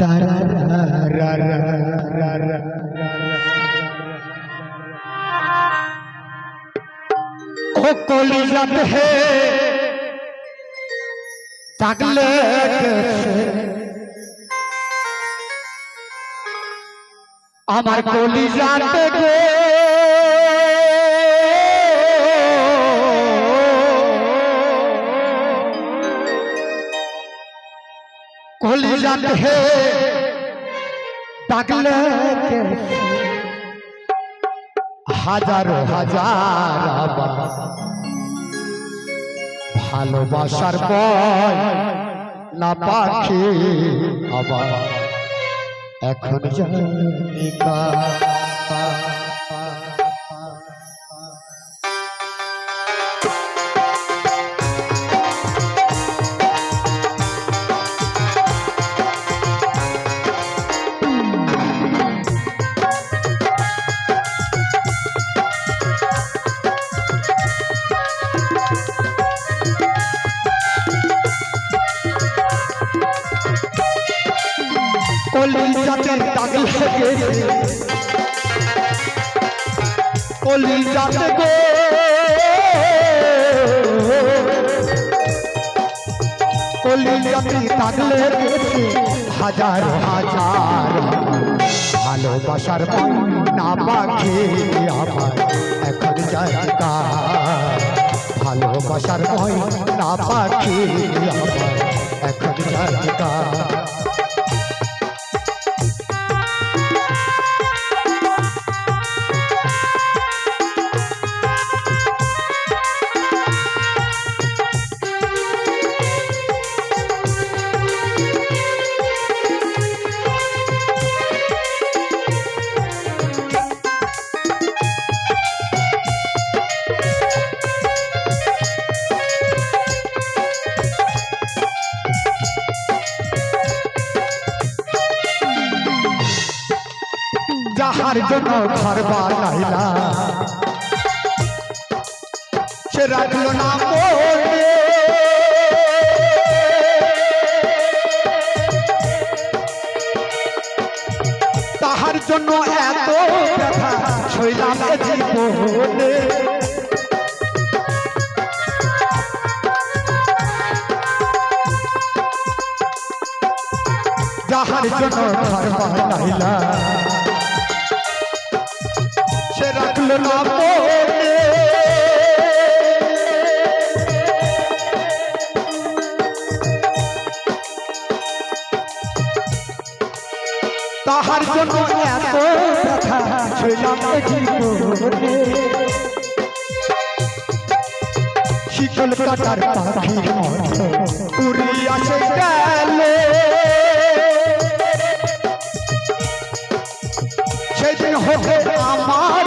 তারা কলিজাত হে আমার কলিজাতে গে কলিজাত হে পাগলে হাজারো হাজার ভালোবাসার পর না পাখি আবার এখন জানি কা- কলিজাতে দাগ লেগেছে কলিজাতে গো। কলিজাতে দাগ লেগেছে হাজার হাজার। ভালোবাসার না পাখি আমার এখন জায়গা। ভালোবাসার না পাখি আমার এখন জায়গা। যাহার জন্য ঘর বানাইলা সে রাখল না তাহার জন্য এত ব্যথা এ জীবনে। যাহার জন্য ঘর বানাইলা তাহার জন্য এত ব্যথা ছিলাম কাটার পাখির উড়িয়া গেলে। সেদিন হবে আমার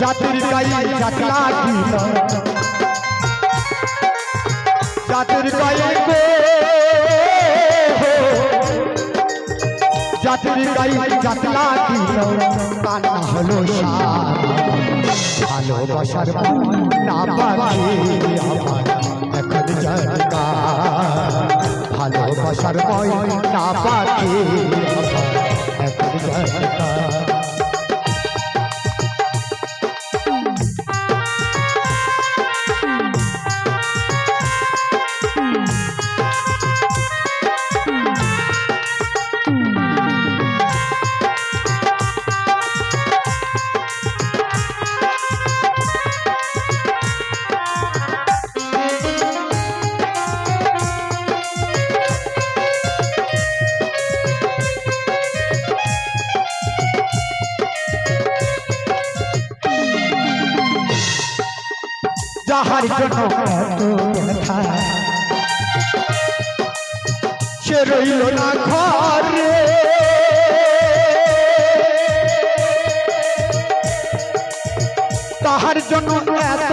জাতির গায়ে জাতলা দিল জাতির গায়ে গো। জাতির গায়ে জাতলা দিল কান্না হলো সার ভালোবাসার না পাখি আমার এখন জায়গা ভালোবাসার মন না পাখি এখন জায়গা যাহার জন্য সে রইল না ঘরে। তাহার জন্য এত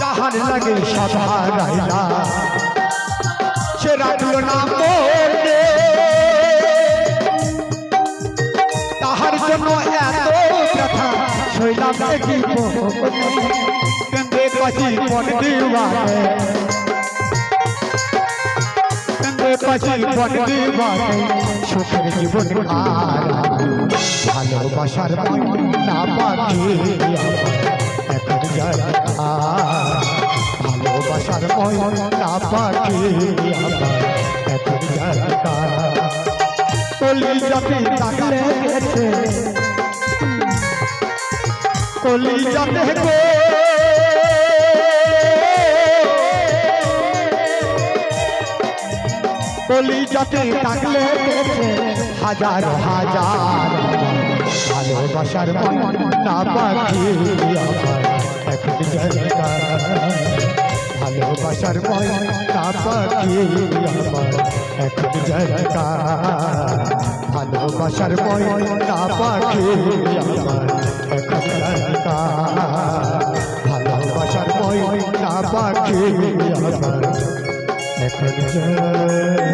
তাহার লাগে সে রাখল না মনে। এ জীবনে কেন্দ্রে কাছি পন দিওয়ানে কেন্দ্রে কাছি পন দিওয়ানে সুখের জীবন ভালোবাসার না পাখি। এখন যায় ভালোবাসার না পাখি। এখন যায় কলি যাতে থাকলে কলি যাতে গো কলি যাতে থাকলে হাজার হাজার। ভালোবাসার না পাখি ভালোবাসার না পাখি এখন জায়গা। ভালোবাসার না পাখি আমার আমার এখন জায়গা